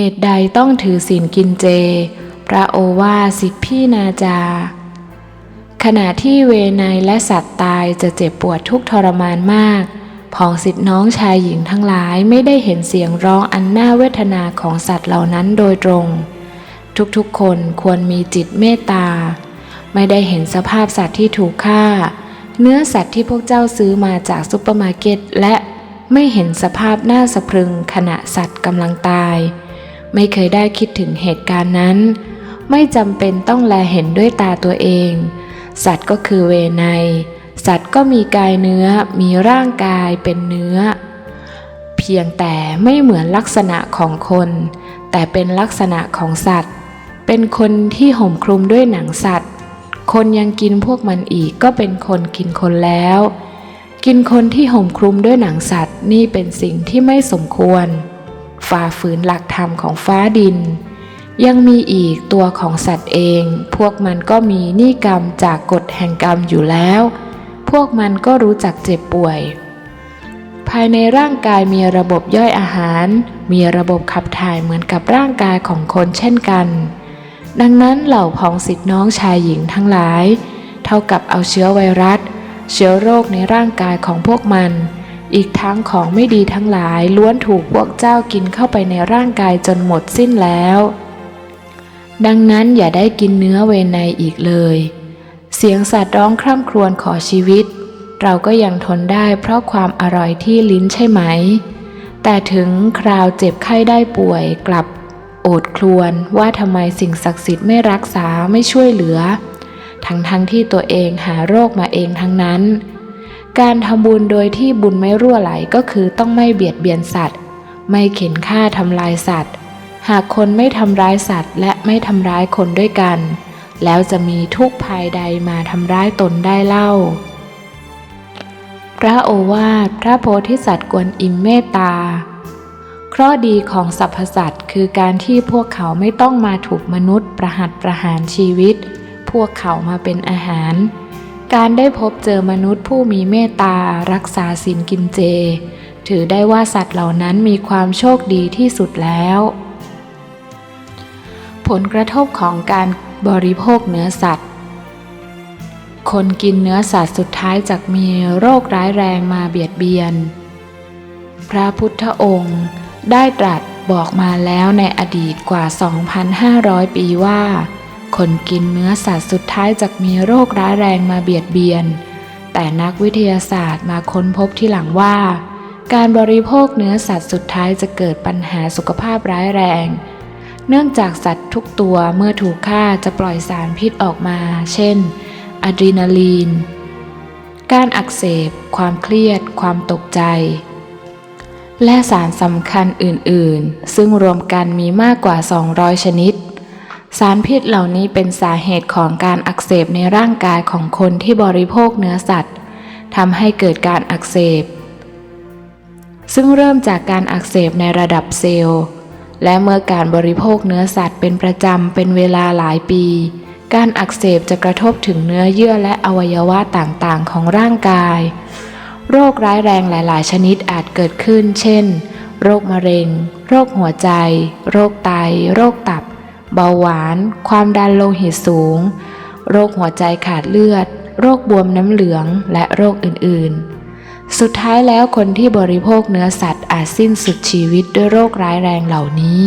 เหตุใดต้องถือศีลกินเจ พระโอวาสิทธิพี่นาจา ขณะที่เวไนยและสัตว์ตายจะเจ็บปวดทุกทรมานมากผองสิทธิน้องชายหญิงทั้งหลายไม่ได้เห็นเสียงร้องอันน่าเวทนาของสัตว์เหล่านั้นโดยตรง ทุกๆคนควรมีจิตเมตตา ไม่ได้เห็นสภาพสัตว์ที่ถูกฆ่า เนื้อสัตว์ที่พวกเจ้าซื้อมาจากซุปเปอร์มาร์เก็ตและไม่เห็นสภาพน่าสะพรึงขณะสัตว์กำลังตาย ไม่เคยได้คิดถึงเหตุการณ์นั้น ไม่จำเป็นต้องแลเห็นด้วยตาตัวเอง สัตว์ก็คือเวไนสัตว์ก็มีกายเนื้อมีร่างกายเป็นเนื้อ เพียงแต่ไม่เหมือนลักษณะของคน แต่เป็นลักษณะของสัตว์ เป็นคนที่ห่มคลุมด้วยหนังสัตว์ คนยังกินพวกมันอีกก็เป็นคนกินคนแล้ว กินคนที่ห่มคลุมด้วยหนังสัตว์นี่เป็นสิ่งที่ไม่สมควร ฝ่าฝืนหลักธรรมของฟ้าดิน ยังมีอีกตัวของสัตว์เอง พวกมันก็มีนิกรรมจากกฎแห่งกรรมอยู่แล้ว พวกมันก็รู้จักเจ็บป่วย ภายในร่างกายมีระบบย่อยอาหาร มีระบบขับถ่ายเหมือนกับร่างกายของคนเช่นกัน ดังนั้นเหล่าพ้องสิทธิน้องชายหญิงทั้งหลาย เท่ากับเอาเชื้อไวรัส เชื้อโรคในร่างกายของพวกมัน อีกทั้งของไม่ดีทั้งหลายล้วนถูกพวกเจ้ากินเข้าไปในร่างกายจนหมดสิ้นแล้ว ดังนั้นอย่าได้กินเนื้อเวไนยอีกเลย เสียงสัตว์ร้องคร่ำครวญขอชีวิต เราก็ยังทนได้เพราะความอร่อยที่ลิ้นใช่ไหม แต่ถึงคราวเจ็บไข้ได้ป่วยกลับ โอดครวญว่าทำไมสิ่งศักดิ์สิทธิ์ไม่รักษาไม่ช่วยเหลือ ทั้งทั้งที่ตัวเองหาโรคมาเองทั้งนั้น การทำบุญโดยที่บุญไม่รั่วไหลก็คือต้องไม่เบียดเบียนสัตว์ ไม่เข็นฆ่าทำลายสัตว์ หากคนไม่ทำร้ายสัตว์ และไม่ทำร้ายคนด้วยกัน แล้วจะมีทุกภายใดมาทำร้ายตนได้เล่า พระโอวาทพระโพธิสัตว์กวนอิมเมตตาเคราะดีของสรรพสัตว์คือการที่พวกเขาไม่ต้องมาถูกมนุษย์ประหัตประหารชีวิต พวกเขามาเป็นอาหาร การได้พบเจอมนุษย์ผู้มีเมตตารักษาศีลกินเจ ถือได้ว่าสัตว์เหล่านั้นมีความโชคดีที่สุดแล้ว ผลกระทบของการบริโภคเนื้อสัตว์ คนกินเนื้อสัตว์สุดท้ายจากมีโรคร้ายแรงมาเบียดเบียน พระพุทธองค์ได้ตรัสบอกมาแล้วในอดีตกว่า 2,500 ปีว่า คนกินเนื้อสัตว์สุดท้ายจากมีโรคร้ายแรงมาเบียดเบียน แต่นักวิทยาศาสตร์มาค้นพบที่หลังว่า การบริโภคเนื้อสัตว์สุดท้ายจะเกิดปัญหาสุขภาพร้ายแรง เนื่องจากสัตว์ทุกตัวเมื่อถูกฆ่าจะปล่อยสารพิษออกมา เช่นอะดรีนาลีน การอักเสบ ความเครียด ความตกใจและสารสำคัญอื่น ๆ ซึ่งรวมกันมีมากกว่า 200 ชนิด สารพิษเหล่านี้เป็นสาเหตุของการอักเสบในร่างกายของคนที่บริโภคเนื้อสัตว์ทำให้เกิดการอักเสบ ซึ่งเริ่มจากการอักเสบในระดับเซลล์ และเมื่อการบริโภคเนื้อสัตว์เป็นประจำเป็นเวลาหลายปี การอักเสบจะกระทบถึงเนื้อเยื่อและอวัยวะต่างๆ ของร่างกาย โรคร้ายแรงหลาย ๆ ชนิดอาจเกิดขึ้น เช่น โรคมะเร็ง โรคหัวใจ โรคไต โรคตับ เบาหวาน ความดันโลหิตสูง โรคหัวใจขาดเลือด โรคบวมน้ำเหลือง และโรคอื่นๆ สุดท้ายแล้วคนที่บริโภคเนื้อสัตว์อาจสิ้นสุดชีวิตด้วยโรคร้ายแรงเหล่านี้